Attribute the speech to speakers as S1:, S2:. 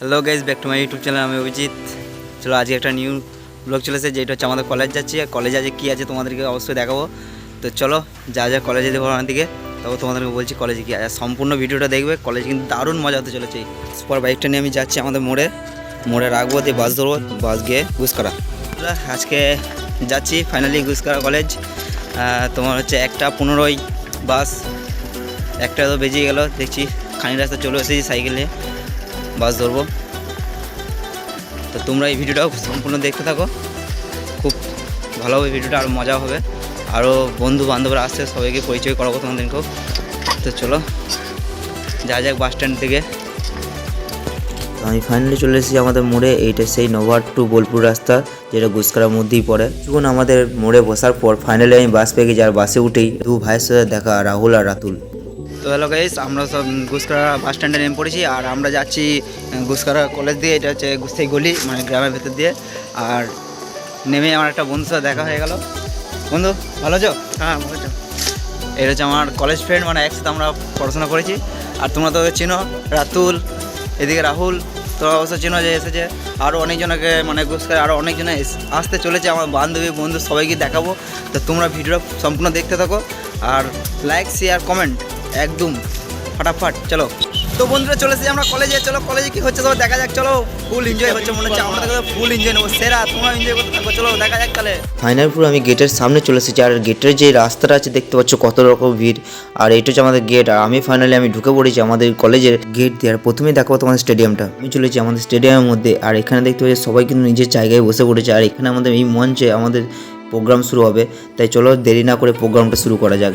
S1: Hello guys back to my YouTube channel আমি অভিজিৎ। চলো, আজকে একটা নিউ ব্লগ চলেছে যেটা হচ্ছে আমাদের কলেজ যাচ্ছি। আর কলেজে আজকে কী আছে তোমাদেরকে অবশ্যই দেখাবো। তো চলো, যা যা কলেজে দেবো আমার দিকে তবে তোমাদেরকে বলছি কলেজে কী আর সম্পূর্ণ ভিডিওটা দেখবে কলেজে কিন্তু দারুণ মজা হতে চলেছে। সুপার বাইকটা নিয়ে আমি যাচ্ছি আমাদের মোড়ে। মোড়ে রাখব, দিয়ে বাস ধরবো বাস গিয়ে গুসকরা আজকে যাচ্ছি ফাইনালি গুসকরা কলেজ তোমার হচ্ছে একটা পনেরোই বাস একটা তো বেজে গেল, দেখছি খানি রাস্তা চলে এসেছি সাইকেল বাস ধরবো। তো তোমরা এই ভিডিওটাও সম্পূর্ণ দেখতে থাকো। খুব ভালো হবে ভিডিওটা আরও মজা হবে। আরও বন্ধু বান্ধবরা আসছে, সবাইকে পরিচয় করাবো তোমাদেরকেও। তো চলো যা যাক বাস স্ট্যান্ড থেকে।
S2: আমি ফাইনালি চলে এসেছি আমাদের মোড়ে। এইটা সেই নোভার টু বোলপুর রাস্তা, যেটা গুসকারার মধ্যেই পড়ে। যখন আমাদের মোড়ে বসার পর ফাইনালি আমি বাস পেয়ে গেছি, আর বাসে উঠেই দু ভাইয়ের সাথে দেখা, রাহুল আর রাতুল।
S1: তো হ্যালো গাইস আমরা সব গুসকারা বাস স্ট্যান্ডে নেমে পড়েছি আর আমরা যাচ্ছি গুসকারা কলেজ দিয়ে এটা হচ্ছে গুস্তাই গলি মানে গ্রামের ভেতর দিয়ে। আর নেমে আমার একটা বন্ধুর সাথে দেখা হয়ে গেল। বন্ধু ভালো আছো? হ্যাঁ ভালো আছো। এটা হচ্ছে আমার কলেজ ফ্রেন্ড মানে একসাথে আমরা পড়াশোনা করেছি। আর তোমরা তো চেনো রাতুল এদিকে রাহুল তোরা অবশ্য চেনো যে এসেছে। আরও অনেকজনকে মানে গুসকার আরও অনেকজনে আসতে চলেছে, আমার বান্ধবী, বন্ধু, সবাইকে দেখাবো। তো তোমরা ভিডিওটা সম্পূর্ণ দেখতে থাকো, আর লাইক শেয়ার কমেন্ট একদম, ফাটাফাট, চলো। তো বন্ধুরা, চলে এসেছি আমরা কলেজে চলো কলেজে কি হচ্ছে? সবাই দেখা যাক। চলো ফুল এনজয় হচ্ছে মনে হচ্ছে। আমরা ফুল এনজয় নেব। সেরা তোমরা এনজয় করতে থাকো। চলো, দেখা যাক তাহলে।
S2: ফাইনাল পুরো আমি গেটের সামনে চলে এসেছি। আর গেটের যে রাস্তাটা আছে, দেখতে পাচ্ছ কত রকম ভিড়। আর এটা হচ্ছে আমাদের গেট আর আমি ফাইনালি আমি ঢুকে পড়েছি আমাদের কলেজের গেট দিয়ে। আর প্রথমেই দেখাবো তোমাদের স্টেডিয়ামটা আমি চলেছি আমাদের স্টেডিয়ামের মধ্যে। আর এখানে দেখতে পাচ্ছি সবাই কিন্তু নিজের জায়গায় বসে পড়েছে। আর এখানে আমাদের এই মঞ্চে আমাদের প্রোগ্রাম শুরু হবে। তাই চলো, দেরি না করে প্রোগ্রামটা শুরু করা যাক।